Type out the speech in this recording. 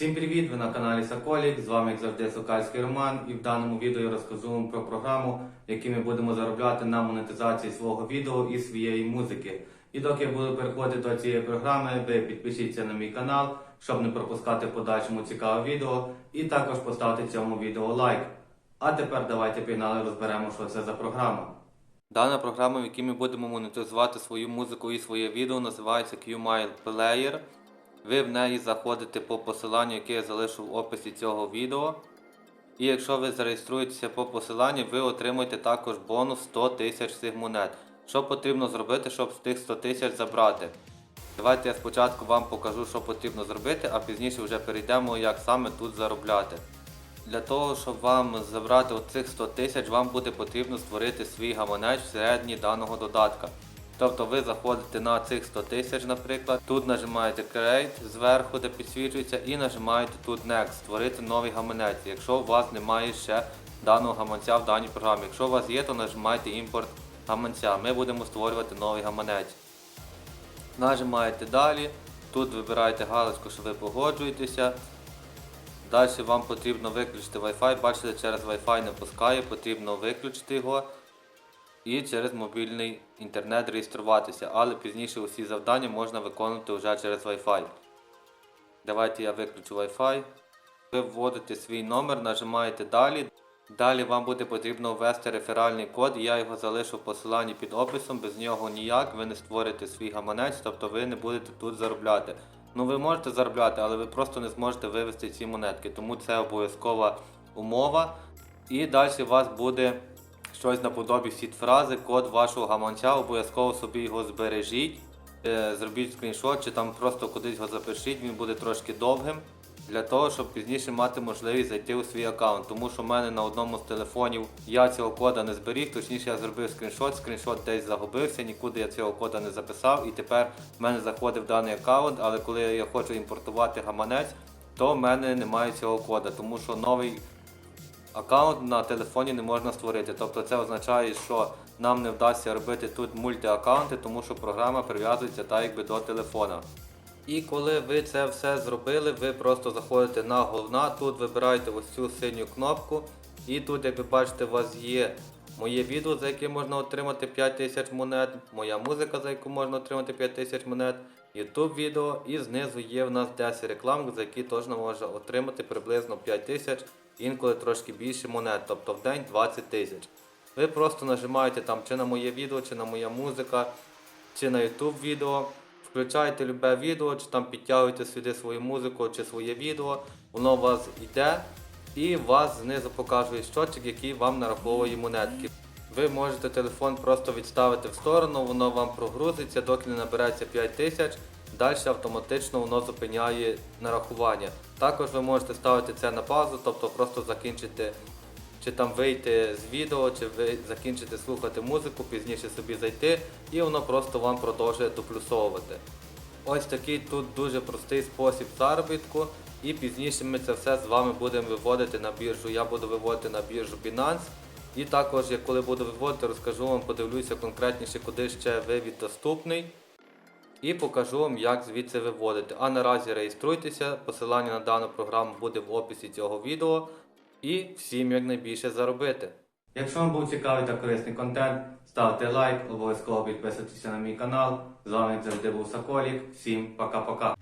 Всім привіт! Ви на каналі Соколік. З вами як завжди Сокальський Роман. І в даному відео я розкажу вам про програму, якій ми будемо заробляти на монетизації свого відео і своєї музики. І доки я буду переходити до цієї програми, ви підпишіться на мій канал, щоб не пропускати в подальшому цікаве відео. І також поставте цьому відео лайк. А тепер давайте пігнали розберемо, що це за програма. Дана програма, в якій ми будемо монетизувати свою музику і своє відео, називається QMile Player. Ви в неї заходите по посиланню, яке я залишу в описі цього відео. І якщо ви зареєструєтеся по посиланню, ви отримаєте також бонус 100 тисяч цих монет. Що потрібно зробити, щоб з тих 100 тисяч забрати? Давайте я спочатку вам покажу, що потрібно зробити, а пізніше вже перейдемо, як саме тут заробляти. Для того, щоб вам забрати оцих 100 тисяч, вам буде потрібно створити свій гаманець всередині даного додатка. Тобто ви заходите на цих 100 тисяч, наприклад, тут нажимаєте Create зверху, де підсвічується, і нажимаєте тут Next, створити новий гаманець, якщо у вас немає ще даного гаманця в даній програмі. Якщо у вас є, то нажимайте імпорт гаманця. Ми будемо створювати новий гаманець. Нажимаєте далі, тут вибираєте галочку, що ви погоджуєтеся. Далі вам потрібно виключити Wi-Fi. Бачите, через Wi-Fi не пускає, потрібно виключити його і через мобільний інтернет реєструватися, але пізніше усі завдання можна виконувати вже через Wi-Fi. Давайте я виключу Wi-Fi. Ви вводите свій номер, нажимаєте далі. Далі вам буде потрібно ввести реферальний код, я його залишу в посиланні під описом, без нього ніяк ви не створите свій гаманець, тобто ви не будете тут заробляти. Ну ви можете заробляти, але ви просто не зможете вивести ці монетки, тому це обов'язкова умова. І далі у вас буде щось наподобі фрази, код вашого гаманця, обов'язково собі його збережіть, е, зробіть скріншот чи там просто кудись його запишіть, він буде трошки довгим. Для того, щоб пізніше мати можливість зайти у свій аккаунт. Тому що в мене на одному з телефонів я цього кода не зберіг, точніше я зробив скріншот, скріншот десь загубився, нікуди я цього кода не записав. І тепер в мене заходив даний аккаунт, але коли я хочу імпортувати гаманець, то в мене немає цього кода, тому що новий аккаунт на телефоні не можна створити. Тобто це означає, що нам не вдасться робити тут мультиаккаунти, тому що програма прив'язується так якби до телефона. І коли ви це все зробили, ви просто заходите на головна, тут вибираєте ось цю синю кнопку. І тут, як ви бачите, у вас є моє відео, за яке можна отримати 5000 монет, моя музика, за яку можна отримати 5000 монет, YouTube відео і знизу є в нас 10 реклам, за які теж можна отримати приблизно 5000, інколи трошки більше монет, тобто в день 20 тисяч. Ви просто нажимаєте там чи на моє відео, чи на моя музика, чи на YouTube відео. Включаєте любе відео, чи там підтягуєте сюди свою музику чи своє відео, воно у вас йде і вас знизу показує щотчик, який вам нараховує монетки. Ви можете телефон просто відставити в сторону, воно вам прогрузиться, доки не набереться 5000, далі автоматично воно зупиняє нарахування. Також ви можете ставити це на паузу, тобто просто закінчити чи там вийти з відео, чи ви закінчите слухати музику, пізніше собі зайти, і воно просто вам продовжує доплюсовувати. Ось такий тут дуже простий спосіб заробітку, і пізніше ми це все з вами будемо виводити на біржу. Я буду виводити на біржу Binance. І також, коли буду виводити, розкажу вам, подивлюся конкретніше, куди ще вивід доступний. І покажу вам, як звідси виводити. А наразі реєструйтеся, посилання на дану програму буде в описі цього відео. І всім якнайбільше заробити. Якщо вам був цікавий та корисний контент, ставте лайк, обов'язково підписуйтесь на мій канал. З вами завжди був Соколік. Всім пока-пока.